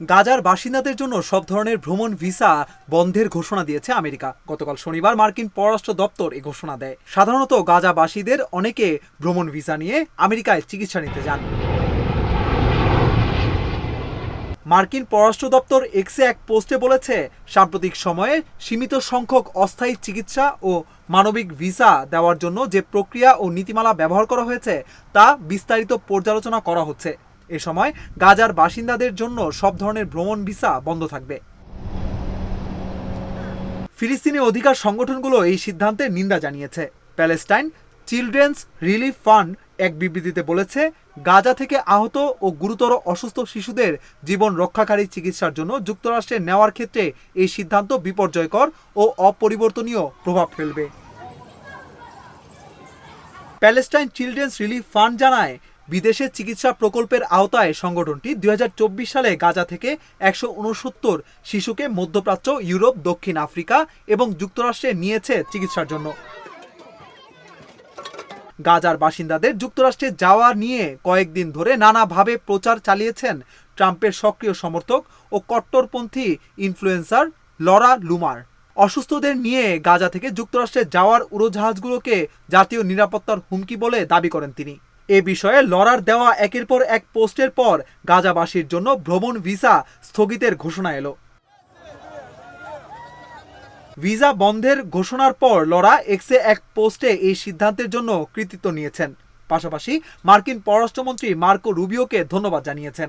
গাজার বাসিন্দাদের জন্য সব ধরনের ভ্রমণ ভিসা বন্ধের ঘোষণা দিয়েছে আমেরিকা। গতকাল শনিবার মার্কিন পররাষ্ট্র দপ্তর এ ঘোষণা দেয়। সাধারণত গাজাবাসীদের অনেকে ভ্রমণ ভিসা নিয়ে আমেরিকায় চিকিৎসা নিতে যান। মার্কিন পররাষ্ট্র দপ্তর এক্সে এক পোস্টে বলেছে, সাম্প্রতিক সময়ে সীমিত সংখ্যক অস্থায়ী চিকিৎসা ও মানবিক ভিসা দেওয়ার জন্য যে প্রক্রিয়া ও নীতিমালা ব্যবহার করা হয়েছে, তা বিস্তারিত পর্যালোচনা করা হচ্ছে। এ সময় গাজার বাসিন্দাদের জন্য সব ধরনের ভ্রমণ ভিসা বন্ধ থাকবে। ফিলিস্তিনি অধিকার সংগঠনগুলো এই সিদ্ধান্তের নিন্দা জানিয়েছে। প্যালেস্টাইন চিলড্রেন্স রিলিফ ফান্ড এক বিবৃতিতে বলেছে, গাজা থেকে আহত ও গুরুতর অসুস্থ শিশুদের জীবন রক্ষাকারী চিকিৎসার জন্য যুক্তরাষ্ট্রে নেওয়ার ক্ষেত্রে এই সিদ্ধান্ত বিপর্যয়কর ও অপরিবর্তনীয় প্রভাব ফেলবে। প্যালেস্টাইন চিলড্রেন্স রিলিফ ফান্ড জানায় বিদেশে চিকিৎসা প্রকল্পের আওতায় সংগঠনটি দুই হাজার চব্বিশ সালে গাজা থেকে একশো উনসত্তর শিশুকে মধ্যপ্রাচ্য, ইউরোপ, দক্ষিণ আফ্রিকা এবং যুক্তরাষ্ট্রে নিয়েছে চিকিৎসার জন্য। গাজার বাসিন্দাদের যুক্তরাষ্ট্রে যাওয়া নিয়ে কয়েকদিন ধরে নানাভাবে প্রচার চালিয়েছেন ট্রাম্পের সক্রিয় সমর্থক ও কট্টরপন্থী ইনফ্লুয়েন্সার লরা লুমার। অসুস্থদের নিয়ে গাজা থেকে যুক্তরাষ্ট্রে যাওয়ার উড়োজাহাজগুলোকে জাতীয় নিরাপত্তার হুমকি বলে দাবি করেন তিনি। এ বিষয়ে লড়ার দেওয়া একের পর এক পোস্টের পর গাজাবাসীর জন্য ভ্রমণ ভিসা স্থগিতের ঘোষণা এলো। ভিসা বন্ধের ঘোষণার পর লড়া এক্সে এক পোস্টে এই সিদ্ধান্তের জন্য কৃতিত্ব নিয়েছেন। পাশাপাশি মার্কিন পররাষ্ট্রমন্ত্রী মার্কো রুবিওকে ধন্যবাদ জানিয়েছেন।